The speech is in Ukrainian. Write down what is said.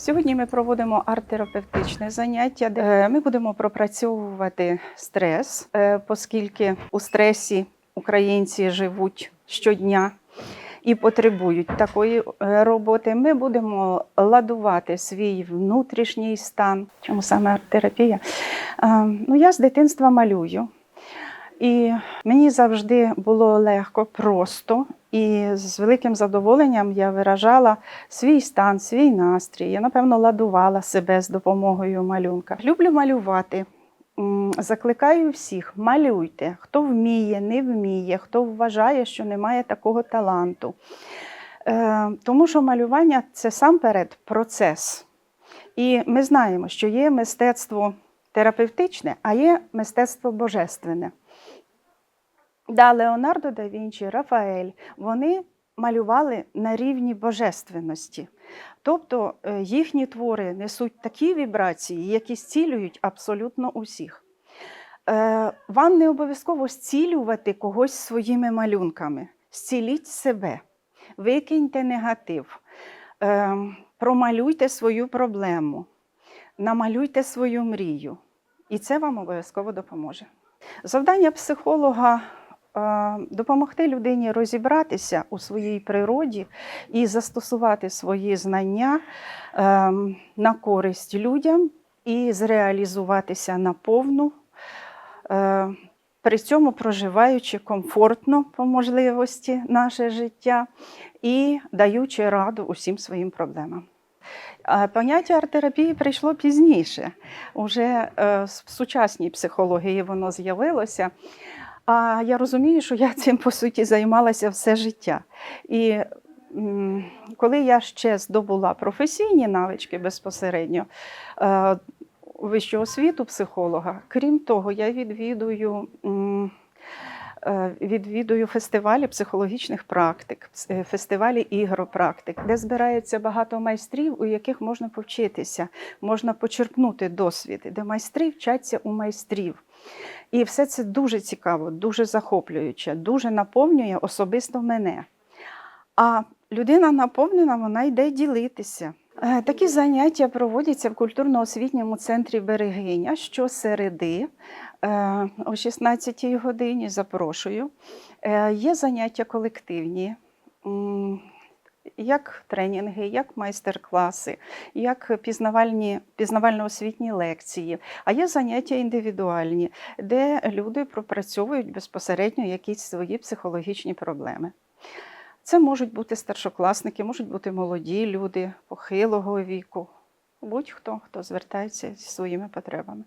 Сьогодні ми проводимо арт-терапевтичне заняття, де е, ми будемо пропрацьовувати стрес, е, оскільки у стресі українці живуть щодня і потребують такої е, роботи. Ми будемо ладувати свій внутрішній стан. Чому саме арт-терапія? Ну, я з дитинства малюю. І мені завжди було легко, просто, і з великим задоволенням я виражала свій стан, свій настрій. Я, напевно, ладувала себе з допомогою малюнка. Люблю малювати. Закликаю всіх, малюйте, хто вміє, не вміє, хто вважає, що немає такого таланту. Е, Тому що малювання це сам перед процес. І ми знаємо, що є мистецтво терапевтичне, а є мистецтво божественне. Да, Леонардо да Вінчі, Рафаель, вони малювали на рівні божественності. Тобто е, їхні твори несуть такі вібрації, які зцілюють абсолютно усіх. Е, Вам не обов'язково зцілювати когось своїми малюнками. Зціліть себе, викиньте негатив, е, промалюйте свою проблему, намалюйте свою мрію. І це вам обов'язково допоможе. Завдання психолога допомогти людині розібратися у своїй природі і застосувати свої знання е, на користь людям і зреалізуватися наповну, е, при цьому проживаючи комфортно по можливості наше життя і даючи раду усім своїм проблемам. Поняття арт-терапії прийшло пізніше. Уже е, в сучасній психології воно з'явилося. А я розумію, що я цим по суті займалася все життя. І коли я ще здобула професійні навички безпосередньо е, вищого освіту психолога, крім того, я відвідую. Е, Відвідую фестивалі психологічних практик, е, фестивалі ігропрактик, де збирається багато майстрів, у яких можна повчитися, можна почерпнути досвід, де майстри вчаться у майстрів. І все це дуже цікаво, дуже захоплююче, дуже наповнює особисто мене. А людина наповнена, вона йде ділитися. Е, Такі заняття проводяться в культурно-освітньому центрі Берегиня щосереди е, о 16 годині. Запрошую. Е, Є заняття колективні. Як тренінги, як майстер-класи, як пізнавальні, пізнавально-освітні лекції, а є заняття індивідуальні, де люди пропрацьовують безпосередньо якісь свої психологічні проблеми. Це можуть бути старшокласники, можуть бути молоді люди похилого віку, будь-хто, хто звертається зі своїми потребами.